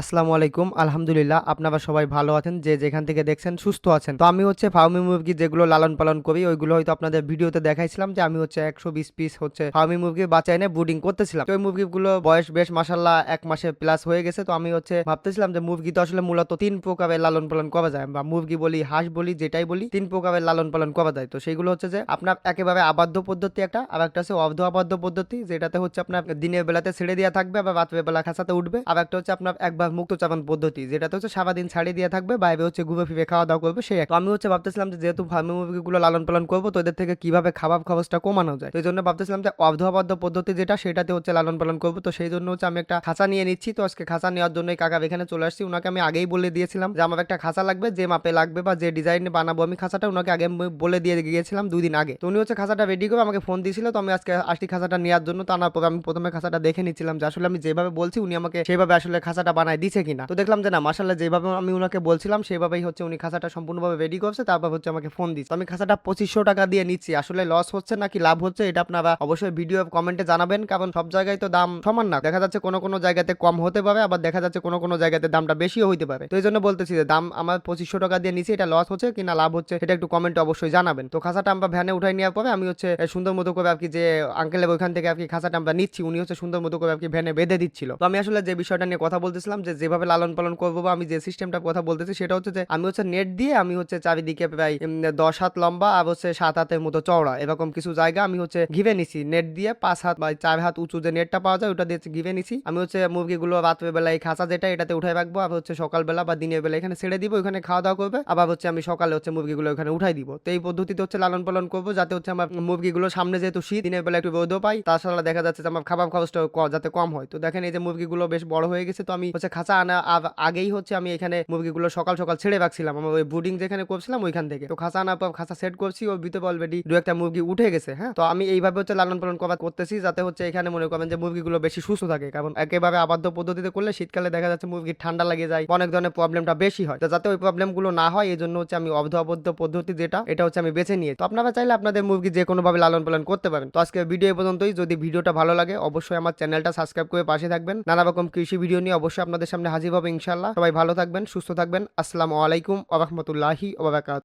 আসসালামু আলাইকুম। আলহামদুলিল্লাহ, আপনারা সবাই ভালো আছেন, যে যেখান থেকে দেখছেন সুস্থ আছেন। তো আমি হচ্ছে ফার্মি মুরগি যেগুলো লালন পালন করি, ওইগুলো হয়তো আপনাদের ভিডিওতে দেখাইছিলাম যে আমি হচ্ছে একশো বিশ পিস হচ্ছে ফার্মি মুরগি বাচ্চা এনে ব্রুডিং করতেছিলাম। তো ওই মুরগিগুলো বয়স বেশ মাসাল্লাহ এক মাসে প্লাস হয়ে গেছে। তো আমি হচ্ছে ভাবতেছিলাম যে মুরগি তো আসলে মূলত তিন প্রকারের লালন পালন করা যায়, বা মুরগি বলি, হাঁস বলি, যেটাই বলি, তিন প্রকারের লালন পালন করা যায়। তো সেইগুলো হচ্ছে যে আপনার একেবারে আবদ্ধ পদ্ধতি একটা আর একটা হচ্ছে অর্ধ আবদ্ধ পদ্ধতি, যেটাতে হচ্ছে আপনার দিনের বেলাতে ছেড়ে দেওয়া থাকবে বা রাত্রের বেলা খাঁচাতে উঠবে আর একটা হচ্ছে আপনার একবার মুক্ত চাপান পদ্ধতি, যেটাতে হচ্ছে সারাদিন ছাড়িয়ে দিয়ে থাকবে, বাইরে হচ্ছে ঘুরে ফিরে খাওয়া দাওয়া করবে, সেই আমি হচ্ছে ভাবতেছিলাম যে যেহেতু ফার্মি মুরগিগুলো লালন পালন করব, তো এদের থেকে কীভাবে খাবার খরচটা কমানো যায়? এই জন্য ভাবতেছিলাম যে অর্ধ পদ্ধতি যেটা, সেটাতে হচ্ছে লালন পালন করব। তো সেই জন্য হচ্ছে আমি একটা খাঁচা নিয়ে নিচ্ছি। তো আজকে খাঁচা নেওয়ার জন্য কাকা এখানে চলে আসছি। ওনাকে আমি আগেই বলে দিয়েছিলাম যে আমার একটা খাঁচা লাগবে, যে মাপে লাগবে বা যে ডিজাইনে বানাবো আমি খাঁচাটা ওনাকে আগে বলে দিয়ে গিয়েছিলাম দুই দিন আগে। তো উনি হচ্ছে খাঁচাটা রেডি করে আমাকে ফোন দিয়েছিল। তো আমি আজকে আসছি খাঁচাটা নেওয়ার জন্য, তা না আমি প্রথমে খাঁচাটা দেখে নিচ্ছিলাম যে আসলে আমি যেভাবে বলছি, উনি আমাকে সেভাবে আসলে খাঁচাটা বানায় দিছে কিনা। তো দেখলাম যে না মাসাল্লাহ যেভাবে আমি ওনাকে বলছিলাম, সেভাবেই হচ্ছে উনি খাঁচাটা সম্পূর্ণভাবে রেডি করছে, তারপর হচ্ছে আমাকে ফোন দিচ্ছে আমি খাঁচাটা পঁচিশশো টাকা দিয়ে নিচ্ছি। আসলে লস হচ্ছে নাকি লাভ হচ্ছে এটা আপনারা অবশ্যই ভিডিও কমেন্টে জানাবেন, কারণ সব জায়গায় তো দাম সমান না। দেখা যাচ্ছে কোনো কোনো জায়গাতে কম হতে পারে, আবার দেখা যাচ্ছে কোনো কোনো জায়গাতে দামটা বেশিও হইতে পারে। তো এই জন্য বলতেছি যে দাম আমার পঁচিশশো টাকা দিয়ে নিচ্ছি, এটা লস হচ্ছে কিনা লাভ হচ্ছে সেটা একটু কমেন্টে অবশ্যই জানাবেন। তো খাঁচাটা আমরা ভ্যানে উঠাই নেওয়ার পরে আমি হচ্ছে সুন্দর মতো করে আর কি যে আঙ্কেলের ওইখান থেকে আর কি খাঁচাটা আমরা নিচ্ছি, উনি হচ্ছে সুন্দর মতো করে আর কি ভ্যানে বেঁধে দিচ্ছিল। তো আমি আসলে যে বিষয়টা নিয়ে কথা বলতেছিলাম যে যেভাবে লালন পালন করব বা আমি যে সিস্টেমটা কথা বলতেছি সেটা হচ্ছে যে আমি হচ্ছে নেট দিয়ে আমি হচ্ছে চারিদিকে প্রায় দশ হাত লম্বা আর হচ্ছে সাত হাতের মতো চওড়া। এরকম কিছু জায়গা আমি হচ্ছে ঘিরে নিছি। নেট দিয়ে পাঁচ হাত বা চার হাত উঁচু যে নেটটা পাওয়া যায় ওটা দিয়ে ঘিরে নিছি। আমি হচ্ছে মুরগিগুলো রাত্রে বেলায় খাঁচা যেটা এটাতে উঠাই রাখব আর হচ্ছে সকালবেলা বা দিনের বেলা এখানে ছেড়ে দিব ওখানে খাওয়া দাওয়া করবে। আবার হচ্ছে আমি সকালে হচ্ছে মুরগিগুলো ওখানে উঠাই দিব। তো এই পদ্ধতিতে হচ্ছে লালন পালন করব যাতে হচ্ছে আমার মুরগিগুলো সামনে যেহেতু শীত, দিনের বেলা একটু রোদও পাই, তাছাড়া দেখা যাচ্ছে যে আমার খাবার খরচটা যাতে কম হয়। তো দেখেন এই যে মুরগিগুলো বেশ বড় হয়ে গেছে, তো আমি হচ্ছে খাঁচা আনা আগেই হচ্ছে আমি এখানে মুরগিগুলো সকাল সকাল ছেড়ে রাখছিলাম আমার ওই ব্রুডিং যেখানে করছিলাম ওইখান থেকে। তো খাঁচা আনার পর খাঁচা সেট করছি ওর ভিতরে অলরেডি দু একটা মুরগি উঠে গেছে হ্যাঁ? তো আমি এইভাবে হচ্ছে লালন পালন করা করতেছি যাতে হচ্ছে এখানে মনে করেন যে মুরগিগুলো বেশি সুস্থ থাকে। কারণ একেবারে আবদ্ধ পদ্ধতিতে করলে শীতকালে দেখা যাচ্ছে মুরগির ঠান্ডা লাগে যায়, অনেক ধরনের প্রবলেমটা বেশি হয়। তো যাতে ওই প্রবলেমগুলো না হয় এই জন্য হচ্ছে আমি অবধ আবদ্ধ পদ্ধতি যেটা, এটা হচ্ছে আমি বেছে নিয়ে তো আপনারা চাইলে আপনাদের মুরগি যে কোনোভাবে লালন পালন করতে পারেন। তো আজকে ভিডিও পর্যন্তই। যদি ভিডিওটা ভালো লাগে, অবশ্যই আমার চ্যানেলটা সাবস্ক্রাইব করে পাশে থাকবেন। নানা রকম কৃষি ভিডিও নিয়ে অবশ্যই আপনাদের সামনে হাজির হবে ইনশাল্লাহ সবাই ভালো থাকবেন সুস্থ থাকবেন। আসসালামু আলাইকুম ওরহমতুল্লাহি ওবরাকাত